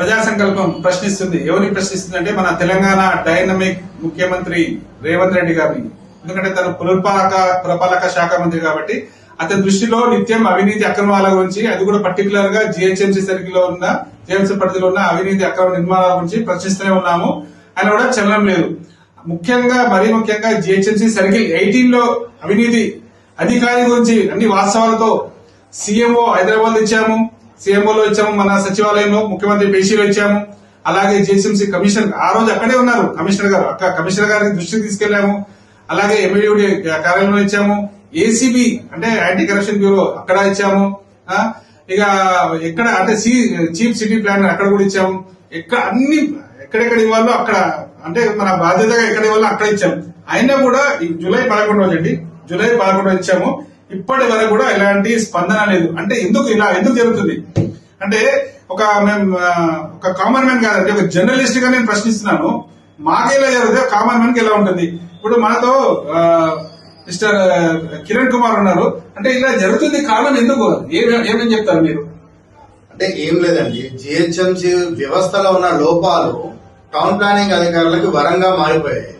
ప్రజా సంకల్పం ప్రశ్నిస్తుంది. ఎవరిని ప్రశ్నిస్తుంది అంటే మన తెలంగాణ డైనమిక్ ముఖ్యమంత్రి రేవంత్ రెడ్డి గారిని. ఎందుకంటే తను పునర్పాలక పురపాలక శాఖ మంత్రి కాబట్టి అతని దృష్టిలో నిత్యం అవినీతి అక్రమాల గురించి అది కూడా పర్టికులర్గా జిహెచ్ఎంసీ సర్కిల్లో ఉన్న జిహెచ్ఎంసీ పరిధిలో ఉన్న అవినీతి అక్రమ నిర్మాణాల గురించి ప్రశ్నిస్తూనే ఉన్నాము. ఆయన కూడా చలనం లేదు. ముఖ్యంగా మరీ ముఖ్యంగా జిహెచ్ఎంసీ సర్కిల్ ఎయిటీన్లో అవినీతి అధికారి గురించి అన్ని వాస్తవాలతో సీఎంఓ హైదరాబాద్ ఇచ్చాము. సీఎంఓలో ఇచ్చాము మన సచివాలయంలో ముఖ్యమంత్రి పేషీలో ఇచ్చాము. అలాగే జేసీఎంసీ కమిషనర్ ఆ రోజు అక్కడే ఉన్నారు కమిషనర్ గారు. అక్క కమిషనర్ గారికి దృష్టికి తీసుకెళ్ళాము అలాగే ఎమ్మెల్యేడి కార్యాలయంలో ఇచ్చాము. ఏసీబీ అంటే యాంటీ కరప్షన్ బ్యూరో అక్కడ ఇచ్చాము. ఇక ఎక్కడ అంటే సి చీఫ్ సిటీ ప్లానర్ అక్కడ కూడా ఇచ్చాము. ఎక్కడ అన్ని ఎక్కడెక్కడ ఇవ్వాలో అక్కడ అంటే మన బాధ్యతగా ఎక్కడ ఇవ్వాలో అక్కడ ఇచ్చాము. అయినా కూడా జూలై పదకొండు రోజు అండి జూలై పదకొండు ఇచ్చాము. ఇప్పటి వరకు కూడా ఎలాంటి స్పందన లేదు. అంటే ఎందుకు ఇలా ఎందుకు జరుగుతుంది? అంటే ఒక మేము ఒక కామన్ మ్యాన్ కాదండి ఒక జర్నలిస్ట్గా నేను ప్రశ్నిస్తున్నాను. మాకేలా జరిగితే కామన్ మ్యాన్కి ఎలా ఉంటుంది? ఇప్పుడు మనతో మిస్టర్ కిరణ్ కుమార్ ఉన్నారు. అంటే ఇలా జరుగుతుంది కారణం ఎందుకు? ఏం- ఏమని చెప్తారు మీరు? అంటే ఏం లేదండి. జిహెచ్ఎంసి వ్యవస్థలో ఉన్న లోపాలు టౌన్ ప్లానింగ్ అధికారులకు వరంగా మారిపోయాయి.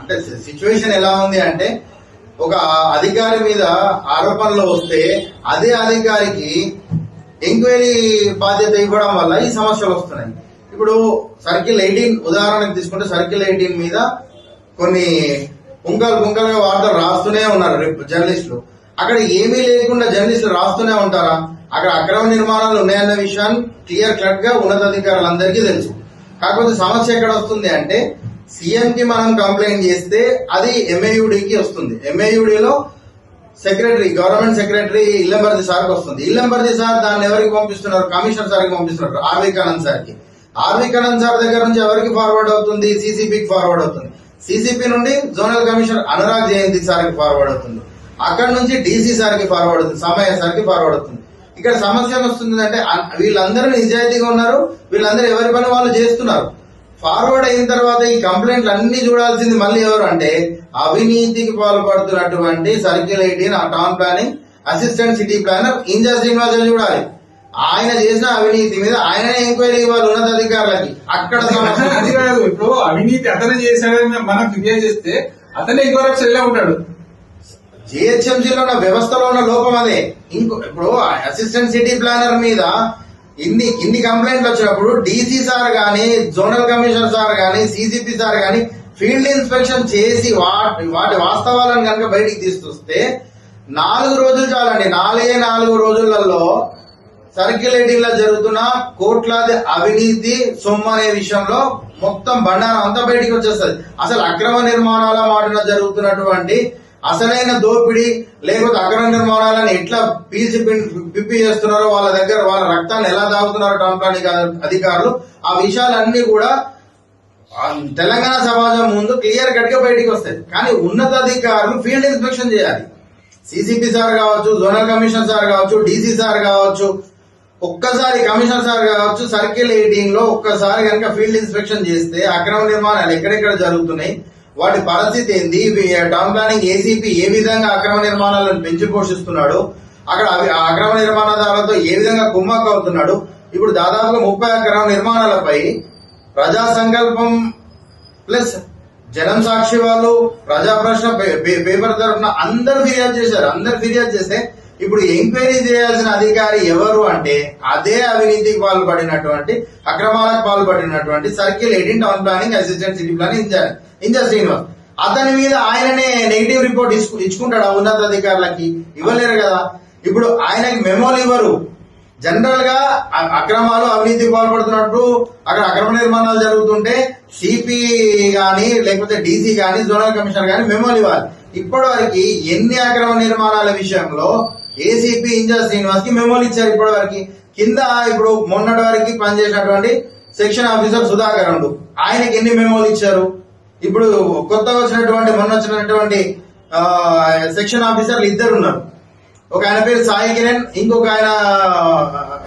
అంటే సిచ్యువేషన్ ఎలా ఉంది అంటే ఒక అధికారి మీద ఆరోపణలు వస్తే అదే అధికారికి ఎంక్వైరీ బాధ్యత ఇవ్వడం వల్ల ఈ సమస్యలు వస్తున్నాయి. ఇప్పుడు సర్కిల్ ఎయిటీన్ ఉదాహరణకు తీసుకుంటే సర్కిల్ ఎయిటీన్ మీద కొన్ని పుంకలు పుంకలుగా వార్తలు రాస్తూనే ఉన్నారు రేపు జర్నలిస్టులు. అక్కడ ఏమీ లేకుండా జర్నలిస్టులు రాస్తూనే ఉంటారా? అక్కడ అక్రమ నిర్మాణాలు ఉన్నాయన్న విషయాన్ని క్లియర్ కట్గా ఉన్నతాధికారులందరికీ తెలుసు. కాకపోతే సమస్య ఎక్కడ వస్తుంది అంటే సీఎం కి మనం కంప్లైంట్ చేస్తే అది ఎంఏయుడికి వస్తుంది. ఎంఏయుడిలో సెక్రటరీ గవర్నమెంట్ సెక్రటరీ ఇల్లంబర్ది సార్కి వస్తుంది. ఇల్లంబర్ది సార్ దాన్ని ఎవరికి పంపిస్తున్నారు? కమిషనర్ సార్కి పంపిస్తున్నారు. ఆర్వి కరణ్ సార్కి. ఆర్వి కరణ్ సార్ దగ్గర నుంచి ఎవరికి ఫార్వర్డ్ అవుతుంది? సిసిపికి ఫార్వర్డ్ అవుతుంది. సీసీపీ నుండి జోనల్ కమిషనర్ అనురాగ్ జయంతి సార్కి ఫార్వర్డ్ అవుతుంది. అక్కడ నుంచి డీసీ సార్కి ఫార్వర్డ్ అవుతుంది. సమయ సార్కి ఫార్వర్డ్ అవుతుంది. ఇక్కడ సమస్య ఏమొస్తుంది అంటే వీళ్ళందరూ నిజాయితీగా ఉన్నారు. వీళ్ళందరూ ఎవరి పని వాళ్ళు చేస్తున్నారు. ఫార్వర్డ్ అయిన తర్వాత ఈ కంప్లైంట్లు అన్ని చూడాల్సింది మళ్ళీ ఎవరు అంటే అవినీతికి పాల్పడుతున్నటువంటి circle eighteen town planning assistant city planner Inja Srinivasan చూడాలి. ఆయన చేసిన అవినీతి మీద ఆయననే ఎంక్వైరీ ఇవ్వాలి ఉన్నతాధికారులకి అక్కడ అది కాదు. ఇప్పుడు అవినీతి అతనే చేశాడని మనం ఫిర్యాదు చేస్తే అతనే ఇంకోరక్ష ఎలా ఉంటాడు. జిహెచ్ఎంసీలో ఉన్న వ్యవస్థలో ఉన్న లోపం అదే. ఇంకో ఇప్పుడు అసిస్టెంట్ సిటీ ప్లానర్ మీద ఇన్ని ఇన్ని కంప్లైంట్లు వచ్చినప్పుడు డీసీ సార్ కానీ జోనల్ కమిషనర్ సార్ కానీ సీసీపీ సార్ గాని ఫీల్డ్ ఇన్స్పెక్షన్ చేసి వాటి వాటి వాస్తవాలను కనుక బయటికి తీసుకొస్తే నాలుగు రోజులు చాలండి. నాలుగే నాలుగు రోజులలో సర్క్యులేటింగ్లో జరుగుతున్న కోట్లాది అవినీతి సొమ్ము అనే విషయంలో మొత్తం బండారం అంతా బయటికి వచ్చేస్తుంది. అసలు అక్రమ నిర్మాణాల మాటన జరుగుతున్నటువంటి అసలైన దోపిడీ లేకపోతే అగ్ర నిర్మాణాలను ఎట్లా పీల్చి పిన్- పిప్పి చేస్తున్నారో వాళ్ళ దగ్గర వాళ్ళ రక్తాన్ని ఎలా దాగుతున్నారో టౌన్ అధికారులు ఆ విషయాలన్నీ కూడా తెలంగాణ సమాజం ముందు క్లియర్ కట్గా బయటికి వస్తాయి. కానీ ఉన్నతాధికారులు ఫీల్డ్ ఇన్స్పెక్షన్ చేయాలి. సిసిపి సార్ కావచ్చు జోనల్ కమిషనర్ సార్ కావచ్చు డీసీ సార్ కావచ్చు ఒక్కసారి కమిషనర్ సార్ కావచ్చు సర్కిల్ ఎయిటింగ్లో ఒక్కసారి కనుక ఫీల్డ్ ఇన్స్పెక్షన్ చేస్తే అక్రమ నిర్మాణాలు ఎక్కడెక్కడ జరుగుతున్నాయి? వాటి పరిస్థితి ఏంది? టౌన్ ప్లానింగ్ ఏసీపీ ఏ విధంగా అక్రమ నిర్మాణాలను పెంచి పోషిస్తున్నాడు? అక్కడ అవి- అక్రమ నిర్మాణదారులతో ఏ విధంగా కుమ్మక్క అవుతున్నాడు ఇప్పుడు దాదాపుగా ముప్పై అక్రమ నిర్మాణాలపై ప్రజా సంకల్పం ప్లస్ జనం సాక్షి వాళ్ళు ప్రజా ప్రశ్న పే- పే- పేపర్ తరఫున అందరు ఫిర్యాదు చేశారు. అందరు ఫిర్యాదు చేస్తే ఇప్పుడు ఎంక్వైరీ చేయాల్సిన అధికారి ఎవరు అంటే అదే అవినీతికి పాల్పడినటువంటి అక్రమాలకు పాల్పడినటువంటి circle eighteen town planning assistant city planning incharge incharge Srinivas. అతని మీద ఆయననే నెగిటివ్ రిపోర్ట్ ఇచ్చుకు- ఇచ్చుకుంటాడు? ఆ ఉన్నతాధికారులకి ఇవ్వలేరు కదా. ఇప్పుడు ఆయనకి మెమోలు ఇవ్వరు. జనరల్గా అక్రమాలు అవినీతి పాల్పడుతున్నట్టు అక్కడ అక్రమ నిర్మాణాలు జరుగుతుంటే సిపి గాని లేకపోతే డీసీ గాని జోనల్ కమిషనర్ గాని మెమోలు ఇవ్వాలి. ఇప్పటి వరకు ఎన్ని అక్రమ నిర్మాణాల విషయంలో ఏసీపీ ఇన్ఛార్జ్ శ్రీనివాస్కి మెమోలు ఇచ్చారు ఇప్పటి వరకు కింద ఇప్పుడు మొన్నటి వరకు పనిచేసినటువంటి సెక్షన్ ఆఫీసర్ సుధాకర్ ఉండు ఆయనకి ఎన్ని మెమోలు ఇచ్చారు ఇప్పుడు కొత్తగా వచ్చినటువంటి మొన్న వచ్చినటువంటి సెక్షన్ ఆఫీసర్లు ఇద్దరు ఉన్నారు. ఒక ఆయన పేరు సాయి కిరణ్ ఇంకొక ఆయన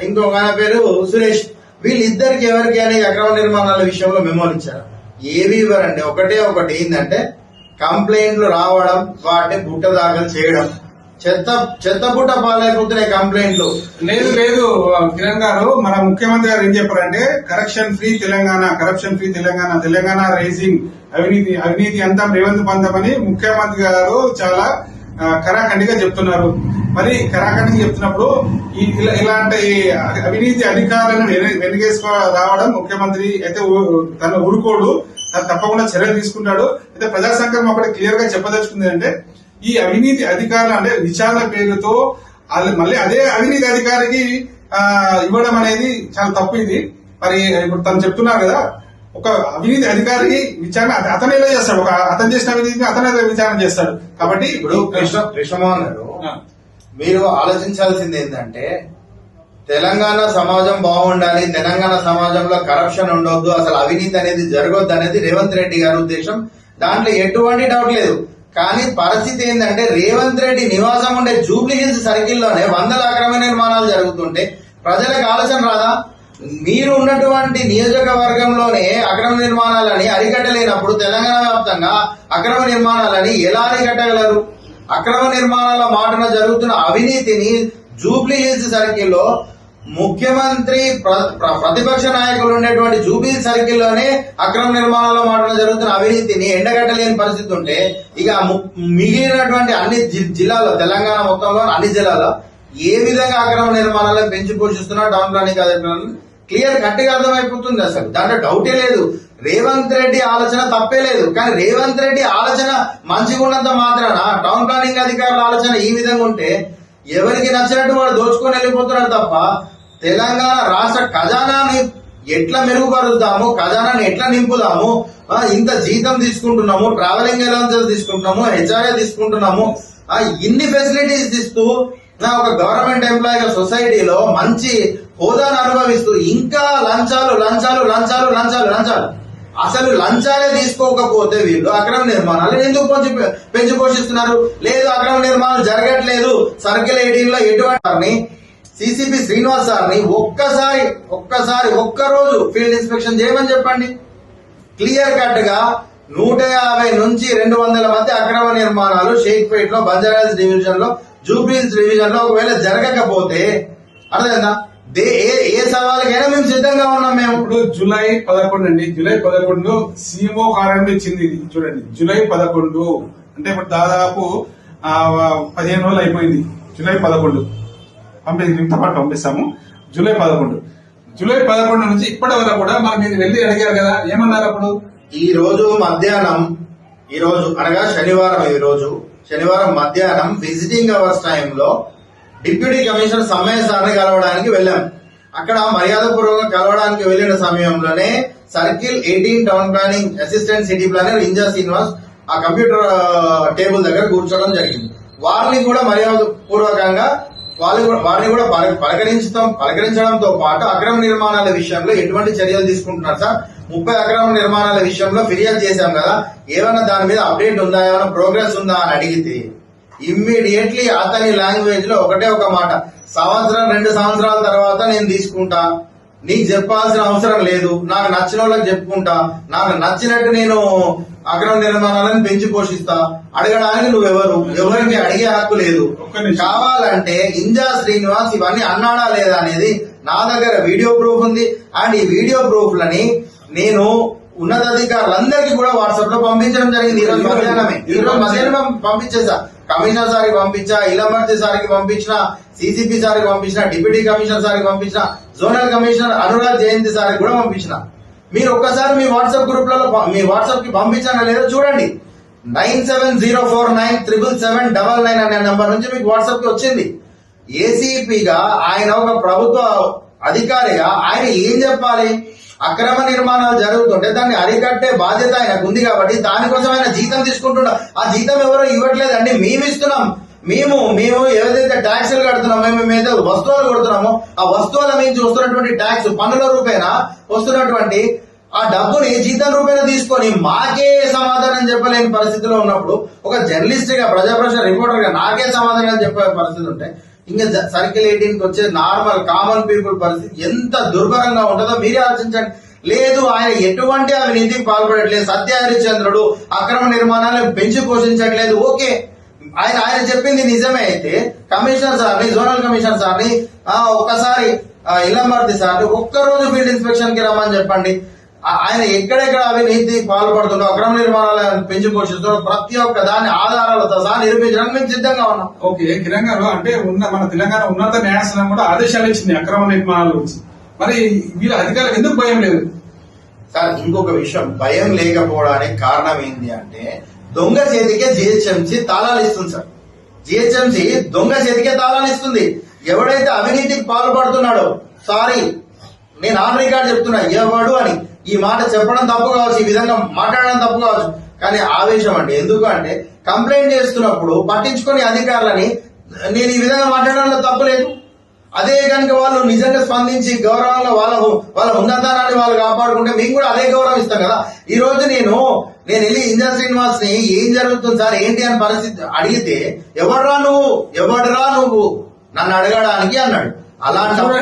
ఇంకొక ఆయన పేరు సురేష్. వీళ్ళిద్దరికి ఎవరికి అని అక్రమ నిర్మాణాల విషయంలో మెమోలు ఇచ్చారు ఏవి ఇవ్వరండి? ఒకటే ఒకటి ఏంటంటే కంప్లైంట్లు రావడం వాటిని బుట్ట దాఖలు చేయడం. చెత్త చెత్తపుట్ట పాలైపోతున్నాయి కంప్లైంట్లు. లేదు లేదు కిరణ్ గారు మన ముఖ్యమంత్రి గారు ఏం చెప్పారంటే corruption free Telangana corruption free Telangana Telangana rising అవినీతి అవినీతి అంతా రేవంత్ పంతం అని ముఖ్యమంత్రి గారు చాలా కరాఖండిగా చెప్తున్నారు. మరి కరాఖండిగా చెప్తున్నప్పుడు ఈ ఇలా- ఇలాంటి అవినీతి అధికారులను వెన- వెనకేసుకో రావడం ముఖ్యమంత్రి అయితే తన ఊరుకోడు తను తప్పకుండా చర్యలు తీసుకుంటాడు. అయితే ప్రజా సంఘం ఒకటి క్లియర్గా చెప్పదలుచుకుంది అంటే ఈ అవినీతి అధికారులు అంటే విచారణ పేరుతో మళ్ళీ అదే అవినీతి అధికారికి ఆ, ఇవ్వడం అనేది చాలా తప్పు ఇది మరి ఇప్పుడు తను చెప్తున్నారు కదా ఒక అవినీతి అధికారికి విచారణ అత- అతను ఎలా చేస్తాడు. ఒక అతను చేసిన అవినీతిని అతనే విచారణ చేస్తాడు. కాబట్టి ఇప్పుడు కృష్ణ కృష్ణమోహన్ గారు మీరు ఆలోచించాల్సింది ఏంటంటే తెలంగాణ సమాజం బాగుండాలి తెలంగాణ సమాజంలో కరప్షన్ ఉండొద్దు అసలు అవినీతి అనేది జరగొద్దు అనేది రేవంత్ రెడ్డి గారి ఉద్దేశం. దాంట్లో ఎటువంటి డౌట్ లేదు. కానీ పరిస్థితి ఏంటంటే రేవంత్ రెడ్డి నివాసం ఉండే జూబ్లీ హిల్స్ సర్కిల్లోనే వందల అక్రమ నిర్మాణాలు జరుగుతుంటే ప్రజలకు ఆలోచన రాదా? మీరు ఉన్నటువంటి నియోజకవర్గంలోనే అక్రమ నిర్మాణాలని అరికట్టలేనప్పుడు తెలంగాణ వ్యాప్తంగా అక్రమ నిర్మాణాలని ఎలా అరికట్టగలరు? అక్రమ నిర్మాణాల మాటన జరుగుతున్న అవినీతిని జూబ్లీ హిల్స్ సర్కిల్లో ముఖ్యమంత్రి ప్ర- ప్ర- ప్రతిపక్ష నాయకులు ఉండేటువంటి జూబ్లీ సర్కిల్లోనే అక్రమ నిర్మాణంలో మాట్లాడడం జరుగుతున్న అవినీతిని ఎండగట్టలేని పరిస్థితి ఉంటే ఇక ము- మిగిలినటువంటి అన్ని జి- జిల్లాల్లో తెలంగాణ మొత్తంలో అన్ని జిల్లాల్లో ఏ విధంగా అక్రమ నిర్మాణాలను పెంచి పోషిస్తున్నా డౌన్ ప్లానింగ్ అధికారులు క్లియర్ కట్టిగా అర్థమైపోతుంది అసలు. దాంట్లో డౌటే లేదు. రేవంత్ రెడ్డి ఆలోచన తప్పే లేదు. కానీ రేవంత్ రెడ్డి ఆలోచన మంచిగా ఉన్నంత మాత్రాన టౌన్ ప్లానింగ్ అధికారుల ఆలోచన ఈ విధంగా ఉంటే ఎవరికి నచ్చినట్టు వాడు దోచుకొని వెళ్ళిపోతున్నాడు తప్ప తెలంగాణ రాష్ట్ర ఖజానాని ఎట్లా మెరుగుపరుద్దాము ఖజానాని ఎట్లా నింపుదాము ఇంత జీతం తీసుకుంటున్నాము ట్రావెలింగ్ అలవెన్సెస్ తీసుకుంటున్నాము హెచ్ఆర్ఏ తీసుకుంటున్నాము ఆ, ఇన్ని ఫెసిలిటీస్ ఇస్తూ నా ఒక గవర్నమెంట్ ఎంప్లాయీగా సొసైటీలో మంచి హోదాను అనుభవిస్తూ ఇంకా లంచాలు లంచాలు లంచాలు లంచాలు లంచాలు. అసలు లంచాలే తీసుకోకపోతే వీళ్ళు అక్రమ నిర్మాణాలు. ఎందుకు పెంచి పెంచి పోషిస్తున్నారు? లేదు అక్రమ నిర్మాణాలు జరగట్లేదు. సర్కిల్ ఎయిటీన్లో ఎటువంటి సిసిపి శ్రీనివాస్ సార్ని ఒక్కసారి ఒక్కసారి ఒక్క రోజు ఫీల్డ్ ఇన్స్పెక్షన్ చేయమని చెప్పండి. క్లియర్ కట్గా నూట యాభై నుంచి రెండు వందల మధ్య అక్రమ నిర్మాణాలు షేక్పేట్లో బంజారాజ్ డివిజన్లో జూబ్లీస్ డివిజన్లో ఒకవేళ జరగకపోతే అర్థమైందా? దే ఏ సవాలుకైనా మేము సిద్ధంగా ఉన్నాం. మేము ఇప్పుడు జూలై పదకొండు అండి. జూలై పదకొండు సీఎంఓ కార్యాలయం ఇచ్చింది ఇది. చూడండి. జూలై పదకొండు. అంటే ఇప్పుడు దాదాపు పదిహేను రోజులు అయిపోయింది. జూలై పదకొండు. పంపి ఇంత పాటు పంపిస్తాము. జూలై పదకొండు. జూలై పదకొండు నుంచి ఇప్పటి వరకు కూడా మనం మీరు వెళ్ళి అడిగారు కదా. ఏమన్నారు అప్పుడు? ఈ రోజు మధ్యాహ్నం ఈ రోజు అనగా శనివారం ఈ రోజు శనివారం మధ్యాహ్నం విజిటింగ్ అవర్స్ టైంలో డిప్యూటీ కమిషనర్ సమ్మయ్య సార్ని కలవడానికి వెళ్ళాం. అక్కడ మర్యాదపూర్వకంగా కలవడానికి వెళ్ళిన సమయంలోనే circle eighteen town planning assistant city planner Inja Srinivas ఆ కంప్యూటర్ టేబుల్ దగ్గర కూర్చోవడం జరిగింది. వారిని కూడా మర్యాద పూర్వకంగా వాళ్ళు కూడా వారిని కూడా పలకరించడం పలకరించడంతో పాటు అక్రమ నిర్మాణాల విషయంలో ఎటువంటి చర్యలు తీసుకుంటున్నారు సార్? ముప్పై అక్రమ నిర్మాణాల విషయంలో ఫిర్యాదు చేశాం కదా. ఏమైనా దాని మీద అప్డేట్ ఉందా? ఏమైనా ప్రోగ్రెస్ ఉందా అని అడిగితే ఇమ్మీడియట్లీ అతని లాంగ్వేజ్లో ఒకటే ఒక మాట. సంవత్సరం రెండు సంవత్సరాల తర్వాత నేను తీసుకుంటా. నీకు చెప్పాల్సిన అవసరం లేదు. నాకు నచ్చిన వాళ్ళకి చెప్పుకుంటా. నాకు నచ్చినట్టు నేను అక్రమ నిర్మాణాలను పెంచి పోషిస్తా. అడగడానికి నువ్వెవరు? ఎవరికి అడిగే హక్కు లేదు. కావాలంటే ఇంజా శ్రీనివాస్ ఇవన్నీ అన్నాడా లేదా అనేది నా దగ్గర వీడియో ప్రూఫ్ ఉంది. అండ్ ఈ వీడియో ప్రూఫ్ లని నేను ఉన్నతాధికారులందరికీ కూడా వాట్సాప్లో పంపించడం జరిగింది. ఈ రోజు మధ్యాహ్నమే ఈ రోజు మధ్యాహ్నం. పంపించేసా కమిషనర్ సార్కి పంపించా ఇలమర్తి సార్కి పంపించిన సిసిపి సార్కి పంపించిన డిప్యూటీ కమిషనర్ సార్కి పంపించిన జోనల్ కమిషనర్ అనురాగ్ జయంతి సార్కి కూడా పంపించిన. మీరు ఒక్కసారి మీ వాట్సాప్ గ్రూప్లలో మీ వాట్సాప్కి పంపించానా లేదో చూడండి. Nine seven zero four nine triple seven double nine అనే నంబర్ నుంచి మీకు వాట్సాప్కి వచ్చింది. ఏసీపీగా ఆయన ఒక ప్రభుత్వ అధికారిగా ఆయన ఏం చెప్పాలి? అక్రమ నిర్మాణాలు జరుగుతుంటే దాన్ని అరికట్టే బాధ్యత ఆయనకు ఉంది కాబట్టి దానికోసం ఆయన జీతం తీసుకుంటున్నా. ఆ జీతం ఎవరో ఇవ్వట్లేదండి. మేము ఇస్తున్నాం. మేము మేము ఏదైతే ట్యాక్సులు కడుతున్నామో మేము ఏదైతే వస్తువులు కొడుతున్నామో ఆ వస్తువుల మీద వస్తున్నటువంటి ట్యాక్స్ పన్నుల రూపేణ వస్తున్నటువంటి ఆ డబ్బుని జీతం రూపేణ తీసుకొని మాకే సమాధానం చెప్పలేని పరిస్థితిలో ఉన్నప్పుడు ఒక జర్నలిస్ట్గా ప్రజాప్రశ్న రిపోర్టర్గా నాకే సమాధానం చెప్పే పరిస్థితి ఉంటాయి. ఇంకా సర్కిల్ ఎయిటీన్కి వచ్చే నార్మల్ కామన్ పీపుల్ పరిస్థితి ఎంత దుర్భరంగా ఉంటుందో మీరే ఆలోచించండి. లేదు ఆయన ఎటువంటి అవినీతికి పాల్పడట్లేదు. సత్య హరిశ్చంద్రుడు అక్రమ నిర్మాణాలను పెంచి పోషించట్లేదు. ఓకే. ఆయన ఆయన చెప్పింది నిజమే అయితే కమిషనర్ సార్ని జోనల్ కమిషనర్ సార్ని ఒకసారి ఒక్కసారి ఆ, ఇల్లమర్తి సార్ని ఒక్కరోజు ఫీల్డ్ ఇన్స్పెక్షన్కి రమ్మని చెప్పండి. ఆయన ఎక్కడెక్కడ అవినీతి పాల్పడుతుండో అక్రమ నిర్మాణాలను పెంచి పోషిస్తుండో ప్రతి ఒక్క దాన్ని ఆధారాలతో సహా నిరూపించడానికి మేము సిద్ధంగా ఉన్నాం. ఓకే గారు అంటే ఉన్న మన తెలంగాణ ఉన్నత న్యాయస్థానం కూడా ఆదేశాలు ఇచ్చింది అక్రమ నిర్మాణాల గురించి. మరి వీళ్ళ అధికారులకు ఎందుకు భయం లేదు? సార్ ఇంకొక విషయం. భయం లేకపోవడానికి కారణం ఏంటి అంటే దొంగ చేతికే జిహెచ్ఎంసీ తాళాలు ఇస్తుంది సార్. జిహెచ్ఎంసీ దొంగ చేతికే తాళాలు ఇస్తుంది. ఎవడైతే అవినీతికి పాల్పడుతున్నాడో సారీ నేను ఆన్ రికార్డ్ చెప్తున్నా ఎవడు అని. ఈ మాట చెప్పడం తప్పు కావచ్చు ఈ విధంగా మాట్లాడడం తప్పు కావచ్చు. కానీ ఆవేశం అంటే కంప్లైంట్ చేస్తున్నప్పుడు పట్టించుకొని అధికారులని నేను ఈ విధంగా మాట్లాడడంలో తప్పు లేదు. అదే కనుక వాళ్ళు నిజంగా స్పందించి గౌరవంగా వాళ్ళ వాళ్ళ ఉన్నతానాన్ని వాళ్ళు కాపాడుకుంటే మేము కూడా అదే గౌరవం ఇస్తాం కదా. ఈ రోజు నేను నేను వెళ్ళి ఇంజన్ శ్రీనివాస్ని ఏం జరుగుతుంది సార్ ఏంటి అని పరిస్థితి అడిగితే ఎవడరా నువ్వు? ఎవడరా నువ్వు? నన్ను అడగడానికి అన్నాడు. అలాంటప్పుడు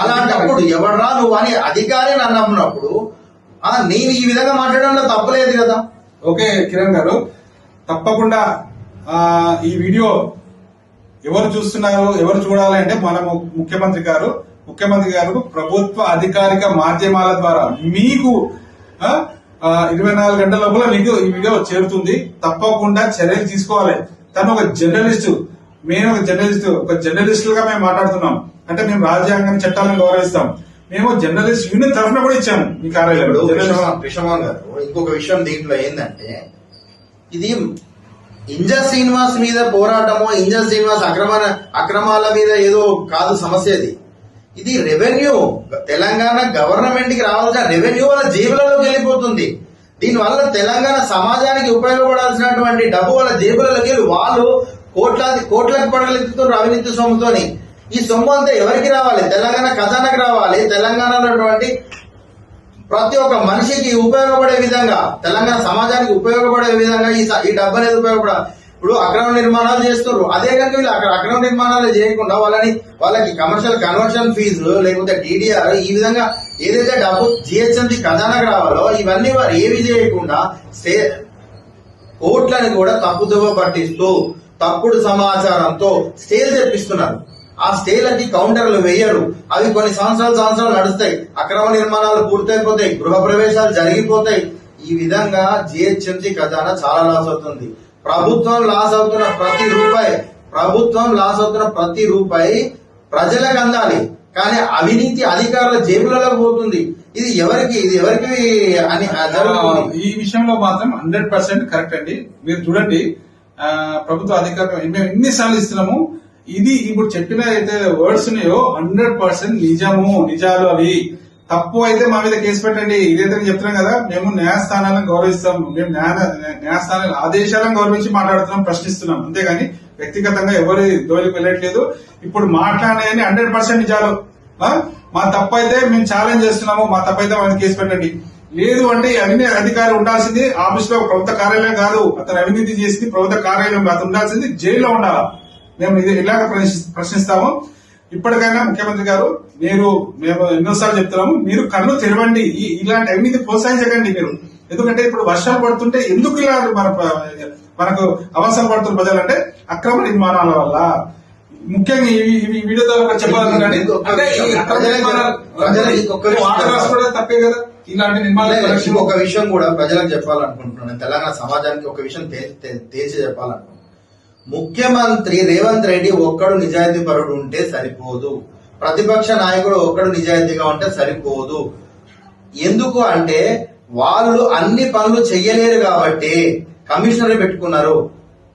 అలాంటప్పుడు ఎవడరా నువ్వు అని అధికారి నన్ను అన్నప్పుడు ఆ, నేను ఈ విధంగా మాట్లాడడంలో తప్పలేదు కదా. ఓకే కిరణ్ గారు. తప్పకుండా ఈ వీడియో ఎవరు చూస్తున్నారు ఎవరు చూడాలి అంటే మన ము- ముఖ్యమంత్రి గారు ముఖ్యమంత్రి గారు ప్రభుత్వ అధికారిక మాధ్యమాల ద్వారా మీకు ఇరవై నాలుగు గంటల లోపల మీకు ఈ వీడియో చేరుతుంది. తప్పకుండా చర్యలు తీసుకోవాలి. తను ఒక జర్నలిస్టు. మేము ఒక జర్నలిస్ట్. ఒక జర్నలిస్టులుగా మేము మాట్లాడుతున్నాం. అంటే మేము రాజ్యాంగం చట్టాలను గౌరవిస్తాం. మేము జర్నలిస్ట్ యూనియన్ తరఫున కూడా ఇచ్చాము ఇప్పుడు కార్యాలయంలో కృష్ణమోహన్ గారు ఇంకొక విషయం దీంట్లో ఏంటంటే ఇది ఇంజ శ్రీనివాస్ మీద పోరాటము ఇంజ శ్రీనివాస్ అక్రమ అక్రమాల మీద ఏదో కాదు సమస్య ఇది. ఇది రెవెన్యూ తెలంగాణ గవర్నమెంట్కి రావాల్సిన రెవెన్యూ వాళ్ళ జేబులలోకి వెళ్ళిపోతుంది. దీనివల్ల తెలంగాణ సమాజానికి ఉపయోగపడాల్సినటువంటి డబ్బు వాళ్ళ జేబులలోకి వెళ్ళి వాళ్ళు కోట్లాది కోట్లకు పడగలుగుతున్నారు అవినీతి సొమ్ముతోని. ఈ సొమ్ము అంతా ఎవరికి రావాలి? తెలంగాణ ఖజానాకి రావాలి. తెలంగాణలో ప్రతి ఒక్క మనిషికి ఉపయోగపడే విధంగా తెలంగాణ సమాజానికి ఉపయోగపడే విధంగా ఈ ఈ డబ్బు అనేది ఇప్పుడు అక్రమ నిర్మాణాలు చేస్తున్నారు. అదే కనుక వీళ్ళు అక్కడ అక్రమ నిర్మాణాలు చేయకుండా వాళ్ళని వాళ్ళకి కమర్షియల్ కన్వర్షన్ ఫీజు లేకపోతే టీడీఆర్ ఈ విధంగా ఏదైతే డబ్బు జిహెచ్ఎంసీ ఖజానాకు రావాలో ఇవన్నీ వారు ఏవి చేయకుండా స్టే కోట్లని కూడా తప్పుదోవ పట్టిస్తూ తప్పుడు సమాచారంతో స్టేలు తెప్పిస్తున్నారు. ఆ స్టేలకి కౌంటర్లు వేయరు. అవి కొన్ని సంవత్సరాలు సంవత్సరాలు నడుస్తాయి. అక్రమ నిర్మాణాలు పూర్తయిపోతాయి. గృహ ప్రవేశాలు జరిగిపోతాయి. ఈ విధంగా జిహెచ్ఎంసీ ఖజానా చాలా లాస్ అవుతుంది. ప్రభుత్వం లాస్ అవుతున్న ప్రతి రూపాయి ప్రభుత్వం లాస్ అవుతున్న ప్రతి రూపాయి ప్రజలకు అందాలి. కానీ అవినీతి అధికారుల జేబులలో పోతుంది. ఇది ఎవరికి ఇది ఎవరికి అని ఈ విషయంలో మాత్రం హండ్రెడ్ పర్సెంట్ కరెక్ట్ అండి. మీరు చూడండి ప్రభుత్వ అధికారులు మేము ఎన్నిసార్లు ఇస్తున్నాము? ఇది ఇప్పుడు చెప్పిన అయితే వర్డ్స్ ఉన్నాయో హండ్రెడ్ పర్సెంట్ నిజము నిజాలు అవి. తప్పు అయితే మా మీద కేసు పెట్టండి. ఇదైతే నేను చెప్తున్నాం కదా మేము న్యాయస్థానాలను గౌరవిస్తాం. మేము న్యాయ న్యాయస్థానాల ఆదేశాలను గౌరవించి మాట్లాడుతున్నాం ప్రశ్నిస్తున్నాం. అంతేగాని వ్యక్తిగతంగా ఎవరి దోలికి వెళ్ళట్లేదు. ఇప్పుడు మాట్లాడని హండ్రెడ్ పర్సెంట్ నిజాలు. మా తప్పు అయితే మేము ఛాలెంజ్ చేస్తున్నాము. మా తప్పు అయితే మన కేసు పెట్టండి. లేదు అంటే అన్ని అధికారి ఉండాల్సింది. ఆఫీస్లో ప్రభుత్వ కార్యాలయం కాదు. అతను అవినీతి చేసింది ప్రభుత్వ కార్యాలయం అతను ఉండాల్సింది జైల్లో ఉండాలా? మేము ఇది ఇలాగ ప్రశ్ని- ప్రశ్నిస్తాము. ఇప్పటికైనా ముఖ్యమంత్రి గారు మీరు మేము ఎన్నోసార్లు చెప్తున్నాము మీరు కన్ను తెరవండి. ఇలాంటి అవినీతి ప్రోత్సహించకండి మీరు. ఎందుకంటే ఇప్పుడు వర్షాలు పడుతుంటే ఎందుకు ఇలా మన మనకు అవసరం పడుతున్న ప్రజలంటే అక్రమ నిర్మాణాల వల్ల. ముఖ్యంగా ఈ ఈ వీడియో ద్వారా చెప్పాలంటే తప్పే కదా. ఇలాంటి నిర్మాణాలు ఒక విషయం కూడా ప్రజలకు చెప్పాలనుకుంటున్నాను. తెలంగాణ సమాజానికి ఒక విషయం తేల్చి చెప్పాలనుకుంటున్నాను. ముఖ్యమంత్రి రేవంత్ రెడ్డి ఒక్కడు నిజాయితీ పరుడు ఉంటే సరిపోదు. ప్రతిపక్ష నాయకుడు ఒక్కడు నిజాయితీగా ఉంటే సరిపోదు. ఎందుకు అంటే వాళ్ళు అన్ని పనులు చెయ్యలేరు కాబట్టి కమిషనర్ పెట్టుకున్నారు.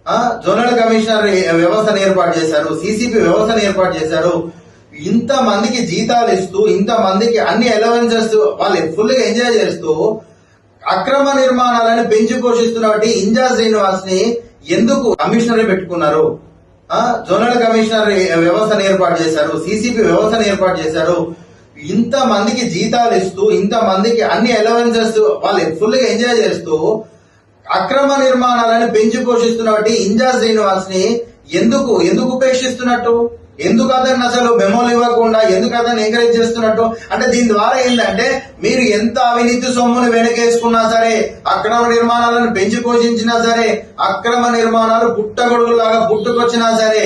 ఆ, జోనల్ కమిషనర్ వ్యవస్థను ఏర్పాటు చేశారు సిసిపి వ్యవస్థను ఏర్పాటు చేశారు. ఇంత మందికి జీతాలు ఇస్తూ ఇంత మందికి అన్ని అలవెన్సెస్ వాళ్ళు ఫుల్గా ఎంజాయ్ చేస్తూ అక్రమ నిర్మాణాలను పెంచి పోషిస్తున్నటువంటి ఇంజా శ్రీనివాస్ని ఎందుకు కమిషనర్ పెట్టుకున్నారు? జోనల్ కమిషనర్ వ్యవస్థను ఏర్పాటు చేశారు సిసిపి వ్యవస్థను ఏర్పాటు చేశారు. ఇంత మందికి జీతాలు ఇస్తూ ఇంత మందికి అన్ని అలవెన్సెస్ వాళ్ళు ఫుల్గా ఎంజాయ్ చేస్తూ అక్రమ నిర్మాణాలను పెంచి పోషిస్తున్నటువంటి ఇంజా శ్రీనివాస్ని ఎందుకు ఎందుకు ఉపేక్షిస్తున్నట్టు? ఎందుకు అతన్ని అసలు మెమోలు ఇవ్వకుండా ఎందుకు అతన్ని ఎంకరేజ్ చేస్తున్నట్టు? అంటే దీని ద్వారా ఏంటంటే మీరు ఎంత అవినీతి సొమ్మును వెనకేసుకున్నా సరే అక్రమ నిర్మాణాలను పెంచి పోషించినా సరే అక్రమ నిర్మాణాలు పుట్టగొడుగులాగా పుట్టుకొచ్చినా సరే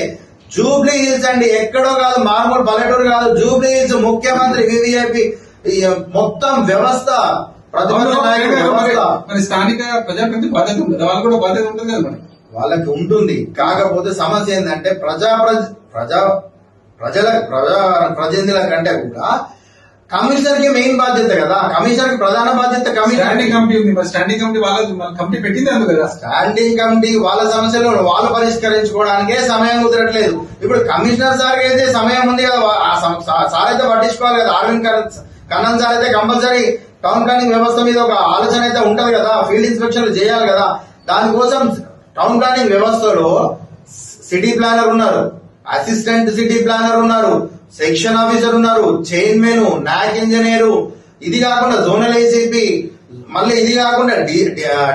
జూబ్లీ హిల్స్ అండి ఎక్కడో కాదు మార్మూల్ పల్లెటూరు కాదు జూబ్లీ హిల్స్ ముఖ్యమంత్రి వివిఐపి మొత్తం వ్యవస్థ మరి- స్థానిక ప్రజాప్రతి బాధ్యత ఉంటుంది కూడా బాధ్యత ఉంటుంది కదా మరి? వాళ్ళకి ఉంటుంది. కాకపోతే సమస్య ఏంటంటే ప్రజా ప్రజ- ప్రజా ప్రజల ప్రజా ప్రతినిధుల కంటే కూడా కమిషనర్కి మెయిన్ బాధ్యత కదా. కమిషనర్కి ప్రధాన బాధ్యత స్టాండింగ్ కమిటీ ఉంది. మరి స్టాండింగ్ కమిటీ వాళ్ళ కమిటీ పెట్టింది అందుకు కదా? స్టాండింగ్ కమిటీ వాళ్ళ సమస్యలు వాళ్ళు పరిష్కరించుకోవడానికే సమయం కుదరట్లేదు. ఇప్పుడు కమిషనర్ సార్ అయితే సమయం ఉంది కదా. సార్ అయితే పట్టించుకోవాలి కదా. అరవింద్ కన్నన్ సార్ అయితే కంపల్సరీ టౌన్ ప్లానింగ్ వ్యవస్థ మీద ఒక ఆలోచన అయితే ఉంటది కదా. ఫీల్డ్ ఇన్స్పెక్షన్లు చేయాలి కదా. దానికోసం టౌన్ ప్లానింగ్ వ్యవస్థలో సిటీ ప్లానర్ ఉన్నారు. అసిస్టెంట్ సిటీ ప్లానర్ ఉన్నారు సెక్షన్ ఆఫీసర్ ఉన్నారు చైర్మన్ నాక్ ఇంజనీరు. ఇది కాకుండా జోనల్ ఏసీపీ మళ్ళీ ఇది కాకుండా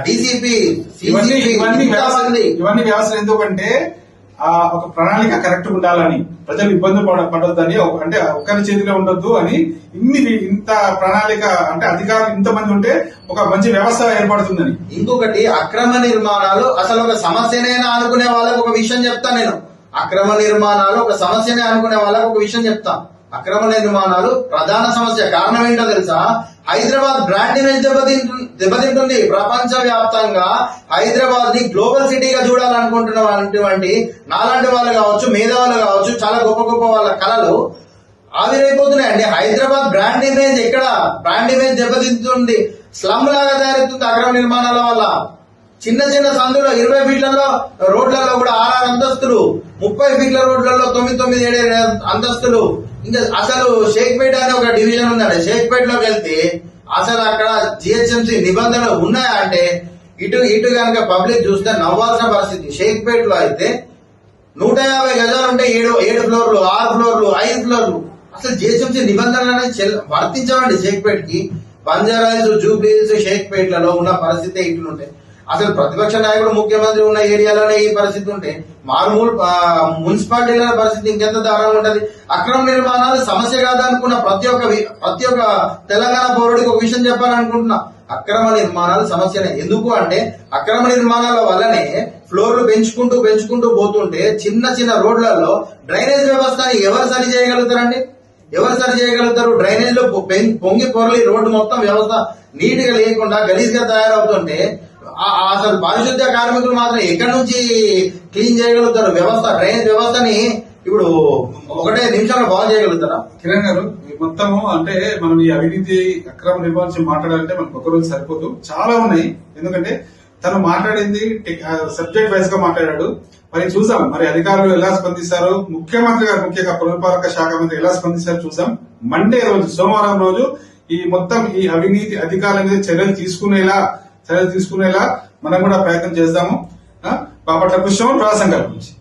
డిసిపి ఇవన్నీ ఇవన్నీ వ్యవస్థ- ఇవన్నీ వ్యవస్థలు ఎందుకంటే ఆ ఒక ప్రణాళిక కరెక్ట్ ఉండాలని ప్రజలు ఇబ్బంది పడ పడొద్దని అంటే ఒక్కరి చేతిలో ఉండొద్దు అని ఇన్ని ఇంత ప్రణాళిక అంటే అధికారులు ఇంతమంది ఉంటే ఒక మంచి వ్యవస్థ ఏర్పడుతుందని. ఇంకొకటి అక్రమ నిర్మాణాలు అసలు ఒక సమస్యనేనా అనుకునే వాళ్ళకి ఒక విషయం చెప్తా నేను. అక్రమ నిర్మాణాలు ఒక సమస్యనే అనుకునే వాళ్ళకి ఒక విషయం చెప్తాం. అక్రమ నిర్మాణాలు ప్రధాన సమస్య. కారణం ఏంటో తెలుసా? హైదరాబాద్ బ్రాండ్ ఇమేజ్ దెబ్బతింటు దెబ్బతింటుంది ప్రపంచ వ్యాప్తంగా హైదరాబాద్ని గ్లోబల్ సిటీగా చూడాలనుకుంటున్నటువంటి నాలాంటి వాళ్ళు కావచ్చు మేధావులు కావచ్చు చాలా గొప్ప గొప్ప వాళ్ళ కళలు ఆవిరైపోతున్నాయండి. హైదరాబాద్ బ్రాండ్ ఇమేజ్ ఎక్కడ? బ్రాండ్ ఇమేజ్ దెబ్బతింటుంది. స్లమ్ లాగా తయారవుతుంది అక్రమ నిర్మాణాల వల్ల. చిన్న చిన్న సందులో ఇరవై ఫీట్లలో రోడ్లలో కూడా ఆరు అంతస్తులు ముప్పై ఫీట్ల రోడ్లలో తొమ్మిది తొమ్మిది ఏడు ఏడు అంతస్తులు. ఇంకా అసలు షేక్పేట అనే ఒక డివిజన్ ఉందండి. షేక్పేట వెళ్తే అసలు అక్కడ జిహెచ్ఎంసీ నిబంధనలు ఉన్నాయా అంటే ఇటు ఇటు కనుక పబ్లిక్ చూస్తే నవ్వాల్సిన పరిస్థితి. షేక్పేట లో అయితే నూట యాభై గజాలు ఉంటే ఏడు ఏడు ఫ్లోర్లు ఆరు ఫ్లోర్లు ఐదు ఫ్లోర్లు. అసలు జిహెచ్ఎంసీ నిబంధనలు అనేది చెల్- వర్తించవండి షేక్పేట్కి బంజారాయిల్స్ జూబ్లీస్ షేక్పేట్లలో ఉన్న పరిస్థితి ఇట్లుంటాయి. అసలు ప్రతిపక్ష నాయకుడు ముఖ్యమంత్రి ఉన్న ఏరియాలోనే ఈ పరిస్థితి ఉంటే మామూలు ఆ, మున్సిపాలిటీల పరిస్థితి ఇంకెంత దారుణంగా ఉంటది? అక్రమ నిర్మాణాలు సమస్య కాదనుకున్న ప్రతి ఒక్క ప్రతి ఒక్క తెలంగాణ పౌరుడికి ఒక విషయం చెప్పాలనుకుంటున్నా. అక్రమ నిర్మాణాలు సమస్యనే. ఎందుకు అంటే అక్రమ నిర్మాణాల వల్లనే ఫ్లోర్లు పెంచుకుంటూ పెంచుకుంటూ పోతుంటే చిన్న చిన్న రోడ్లలో డ్రైనేజ్ వ్యవస్థని ఎవరు సరి చేయగలుగుతారండి? ఎవరు సరి చేయగలుగుతారు? డ్రైనేజ్లో పొంగి పొరలి రోడ్డు మొత్తం వ్యవస్థ నీట్గా లేకుండా గలీజ్గా తయారవుతుంటే అసలు పారిశుద్ధ్య కార్మికులు మాత్రం ఎక్కడి నుంచి క్లీన్ చేయగలుగుతారు? వ్యవస్థ డ్రైనేజ్ వ్యవస్థని ఇప్పుడు ఒకటే నిమిషంలో బాగు చేయగలుగుతారా? కిరణ్ గారు ఈ మొత్తము అంటే మనం ఈ అవినీతి అక్రమ నిర్మాణం మాట్లాడాలంటే మనకు ఒక రోజు సరిపోదు. చాలా ఉన్నాయి. ఎందుకంటే తను మాట్లాడింది సబ్జెక్ట్ వైజ్గా మాట్లాడాడు. మరి చూసాం. మరి అధికారులు ఎలా స్పందిస్తారు? ముఖ్యమంత్రి గారు ముఖ్యంగా పురపాలక శాఖ మంత్రి ఎలా స్పందిస్తారు చూసాం. మండే రోజు సోమవారం రోజు ఈ మొత్తం ఈ అవినీతి అధికారుల మీద చర్యలు తీసుకునేలా చర్యలు తీసుకునేలా మనం కూడా ప్రయత్నం చేద్దాము. బాపట్ల కృష్ణ రాసంగారి నుంచి.